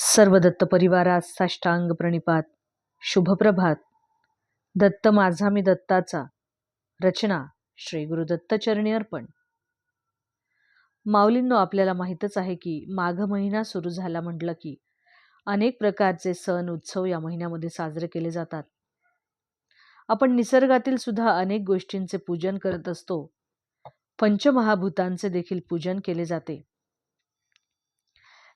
सर्व दत्त परिवारात साष्टांग प्रणिपात. शुभप्रभात दत्त माझा मी दत्ताचा. रचना श्री गुरुदत्तचरणी अर्पण. माऊलींनो आपल्याला माहीतच आहे की माघ महिना सुरू झाला म्हटलं की अनेक प्रकारचे सण उत्सव या महिन्यामध्ये साजरे केले जातात. आपण निसर्गातील सुद्धा अनेक गोष्टींचे पूजन करत असतो. पंचमहाभूतांचे देखील पूजन केले जाते.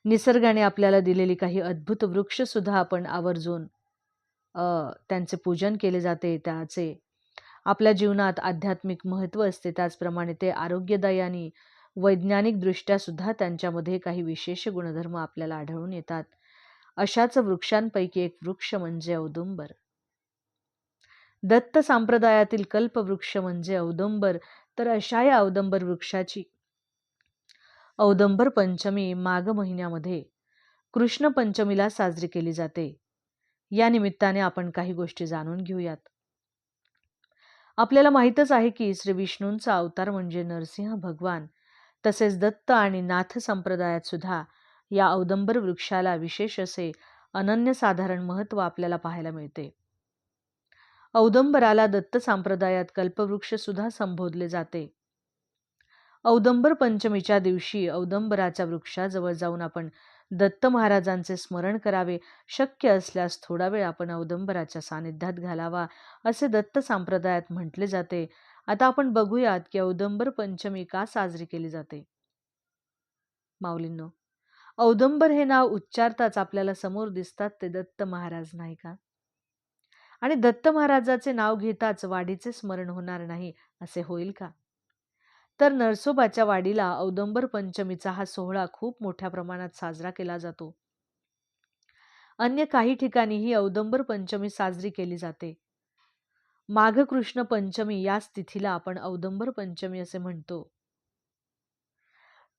निसर्गाने आपल्याला दिलेली काही अद्भुत वृक्षसुद्धा आपण आवर्जून त्यांचे पूजन केले जाते त्याचे आपल्या जीवनात आध्यात्मिक महत्त्व असते. त्याचप्रमाणे ते आरोग्यदायी आणि वैज्ञानिकदृष्ट्या सुद्धा त्यांच्यामध्ये काही विशेष गुणधर्म आपल्याला आढळून येतात. अशाच वृक्षांपैकी एक वृक्ष म्हणजे औदुंबर. दत्त संप्रदायातील कल्पवृक्ष म्हणजे औदुंबर. तर अशा या औदंबर वृक्षाची औदंबर पंचमी माघ महिन्यामध्ये कृष्ण पंचमीला साजरी केली जाते. या निमित्ताने आपण काही गोष्टी जाणून घेऊयात. आपल्याला माहीतच आहे की श्री विष्णूंचा अवतार म्हणजे नरसिंह भगवान तसेच दत्त आणि नाथ संप्रदायात सुद्धा या औदंबर वृक्षाला विशेष असे अनन्यसाधारण महत्त्व आपल्याला पाहायला मिळते. औदंबराला दत्त संप्रदायात कल्पवृक्ष सुद्धा संबोधले जाते. औदंबर पंचमीच्या दिवशी औदंबराच्या वृक्षाजवळ जाऊन आपण दत्त महाराजांचे स्मरण करावे. शक्य असल्यास थोडा वेळ आपण औदंबराच्या सानिध्यात घालावा असे दत्त संप्रदायात म्हटले जाते. आता आपण बघूयात की औदंबर पंचमी का साजरी केली जाते. माऊलींनो औदंबर हे नाव उच्चारताच आपल्याला समोर दिसतात ते दत्त महाराज नाही का? आणि दत्त महाराजाचे नाव घेताच वाढीचे स्मरण होणार नाही असे होईल का? तर नरसोबाच्या वाडीला औदंबर पंचमीचा हा सोहळा खूप मोठ्या प्रमाणात साजरा केला जातो. अन्य काही ठिकाणी ही औदंबर पंचमी साजरी केली जाते. माघ कृष्ण पंचमी याच तिथीला आपण औदंबर पंचमी असे म्हणतो.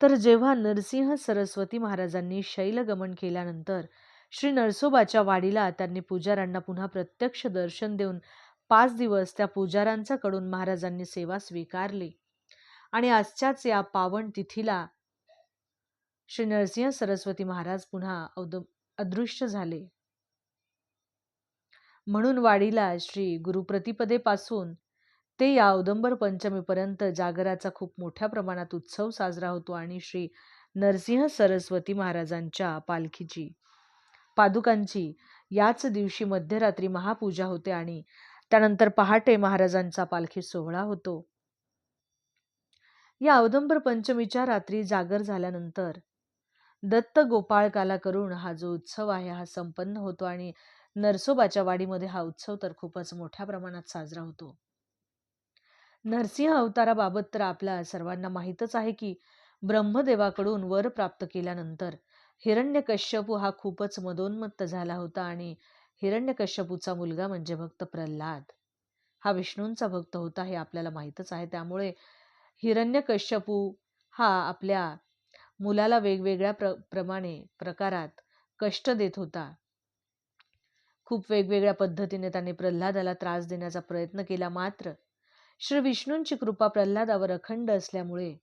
तर जेव्हा नरसिंह सरस्वती महाराजांनी शैलगमन केल्यानंतर श्री नरसोबाच्या वाडीला त्यांनी पुजाऱ्यांना पुन्हा प्रत्यक्ष दर्शन देऊन पाच दिवस त्या पुजाऱ्यांचा कडून महाराजांनी सेवा स्वीकारली. आणि आजच्याच या पावन तिथीला श्री नरसिंह सरस्वती महाराज पुन्हा अवद अदृश्य झाले. म्हणून वाडीला श्री गुरुप्रतिपदेपासून ते या औदंबर पंचमीपर्यंत जागराचा खूप मोठ्या प्रमाणात उत्सव साजरा होतो आणि श्री नरसिंह सरस्वती महाराजांच्या पालखीची पादुकांची याच दिवशी मध्यरात्री महापूजा होते आणि त्यानंतर पहाटे महाराजांचा पालखी सोहळा होतो. या औदंबर पंचमीच्या रात्री जागर झाल्यानंतर दत्त गोपाळकाला करून हा जो उत्सव आहे हा संपन्न होतो आणि नरसोबाच्या वाडीमध्ये हा उत्सव तर खूपच मोठ्या प्रमाणात साजरा होतो. नरसिंह अवताराबाबत तर आपल्या सर्वांना माहीतच आहे की ब्रह्मदेवाकडून वर प्राप्त केल्यानंतर हिरण्यकश्यपू हा खूपच मदोन्मत्त झाला होता आणि हिरण्यकश्यपूचा मुलगा म्हणजे भक्त प्रल्हाद हा विष्णूंचा भक्त होता हे आपल्याला माहीतच आहे. त्यामुळे हिरण्यकश्यपू हा आपल्या मुलाला वेगवेगळ्या प्र प्रमाणे प्रकारात कष्ट देत होता. खूप वेगवेगळ्या पद्धतीने त्याने प्रल्हादाला त्रास देण्याचा प्रयत्न केला मात्र श्री विष्णूंची कृपा प्रल्हादावर अखंड असल्यामुळे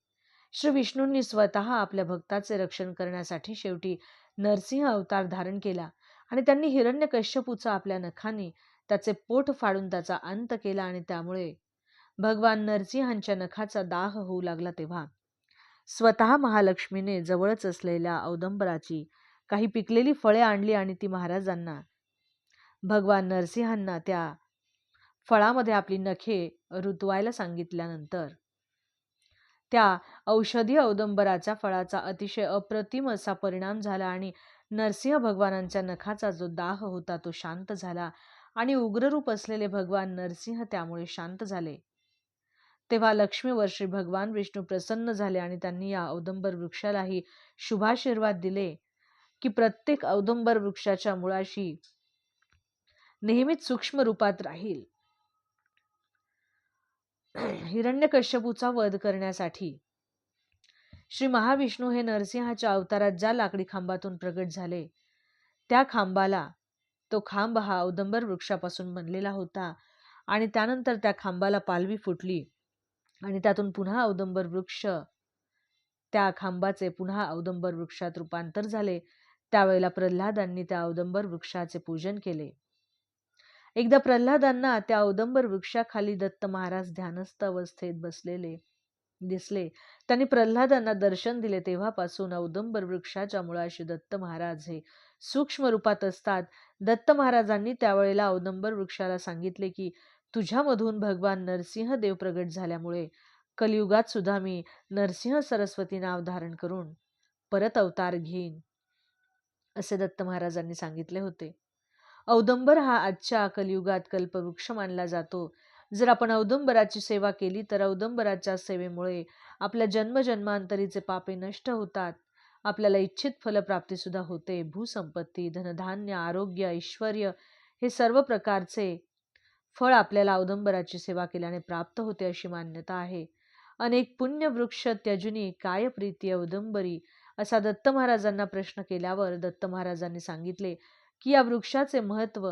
श्री विष्णूंनी स्वतः आपल्या भक्ताचे रक्षण करण्यासाठी शेवटी नरसिंह अवतार धारण केला आणि त्यांनी हिरण्यकश्यपूचा आपल्या नखाने त्याचे पोट फाडून त्याचा अंत केला आणि त्यामुळे भगवान नरसिंहांच्या नखाचा दाह होऊ लागला तेव्हा. स्वतः महालक्ष्मीने जवळच असलेल्या औदंबराची काही पिकलेली फळे आणली आणि ती महाराजांना भगवान नरसिंहांना त्या फळामध्ये आपली नखे रुतवायला सांगितल्यानंतर त्या औषधी औदंबराच्या फळाचा अतिशय अप्रतिम असा परिणाम झाला आणि नरसिंह भगवानांच्या नखाचा जो दाह होता तो शांत झाला आणि उग्ररूप असलेले भगवान नरसिंह त्यामुळे शांत झाले. तेव्हा लक्ष्मीवर श्री भगवान विष्णू प्रसन्न झाले आणि त्यांनी या औदंबर वृक्षालाही शुभाशीर्वाद दिले की प्रत्येक औदंबर वृक्षाच्या मुळाशी नेहमीच सूक्ष्म रूपात राहील. हिरण्यकश्यपूचा वध करण्यासाठी श्री महाविष्णू हे नरसिंहाच्या अवतारात ज्या लाकडी खांबातून प्रगट झाले त्या खांबाला तो खांब हा औदंबर वृक्षापासून बनलेला होता आणि त्यानंतर त्या खांबाला पालवी फुटली. आणि त्यातून पुन्हा औदंबर वृक्ष त्या खांबाचे पुन्हा औदंबर वृक्षात रूपांतर झाले. त्यावेळेला प्रल्हादांनी त्या औदंबर वृक्षाचे पूजन केले. एकदा प्रल्हादांना त्या औदंबर वृक्षाखाली दत्त महाराज ध्यानस्थ अवस्थेत बसलेले दिसले. त्यांनी प्रल्हादांना दर्शन दिले. तेव्हापासून औदंबर वृक्षाच्या मुळाशी दत्त महाराज हे सूक्ष्म रूपात असतात. दत्त महाराजांनी त्यावेळेला औदंबर वृक्षाला सांगितले की तुझ्यामधून भगवान नरसिंह देव प्रगट झाल्यामुळे कलियुगात सुद्धा मी नरसिंह सरस्वती नाव धारण करून परत अवतार घेईन असे दत्त महाराजांनी सांगितले होते. औदंबर हा आजच्या कलियुगात कल्पवृक्ष मानला जातो. जर आपण औदंबराची सेवा केली तर औदंबराच्या सेवेमुळे आपल्या जन्मजन्मांतरीचे पापे नष्ट होतात. आपल्याला इच्छित फलप्राप्तीसुद्धा होते. भूसंपत्ती धनधान्य आरोग्य ऐश्वर हे सर्व प्रकारचे फळ आपल्याला औदंबराची सेवा केल्याने प्राप्त होते अशी मान्यता आहे. अनेक पुण्यवृक्ष त्यजुनी काय प्रीती औदंबरी असा दत्त महाराजांना प्रश्न केल्यावर दत्त महाराजांनी सांगितले की या वृक्षाचे महत्त्व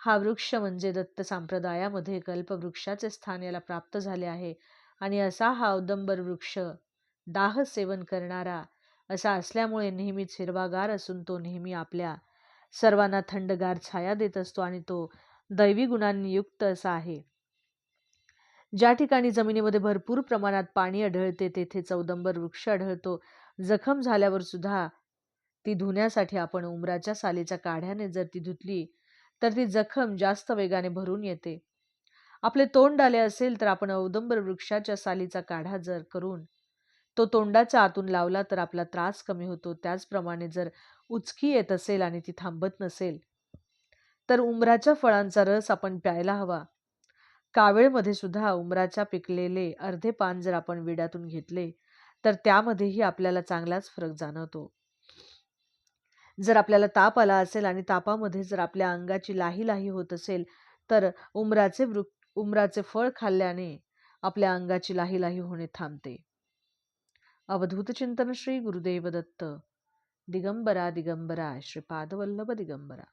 हा वृक्ष म्हणजे दत्त संप्रदायामध्ये कल्पवृक्षाचे स्थान याला प्राप्त झाले आहे आणि असा हा औदंबर वृक्ष दाह सेवन करणारा असा असल्यामुळे नेहमीच हिरवागार असून तो नेहमी आपल्या सर्वांना थंडगार छाया देत असतो आणि तो दैवी गुणांनी युक्त असा आहे. ज्या ठिकाणी जमिनीमध्ये भरपूर प्रमाणात पाणी आढळते तेथे चौदंबर वृक्ष आढळतो. जखम झाल्यावर सुद्धा ती धुण्यासाठी आपण उमराच्या सालीच्या काढ्याने जर ती धुतली तर ती जखम जास्त वेगाने भरून येते. आपले तोंड आले असेल तर आपण औदंबर वृक्षाच्या सालीचा काढा जर करून तो तोंडाच्या आतून लावला तर आपला त्रास कमी होतो. त्याचप्रमाणे जर उचकी येत असेल आणि ती थांबत नसेल तर उमराच्या फळांचा रस आपण प्यायला हवा. कावेळमध्ये सुद्धा उमराच्या पिकलेले अर्धे पान जर आपण विड्यातून घेतले तर त्यामध्येही आपल्याला चांगलाच फरक जाणवतो. जर आपल्याला ताप आला असेल आणि तापामध्ये जर आपल्या अंगाची लाही लाही होत असेल तर उमराचे वृक्ष उमराचे फळ खाल्ल्याने आपल्या अंगाची लाही लाही होणे थांबते. अवधूत चिंतन श्री गुरुदेव दत्त दिगंबरा दिगंबरा श्रीपादवल्लभ दिगंबरा.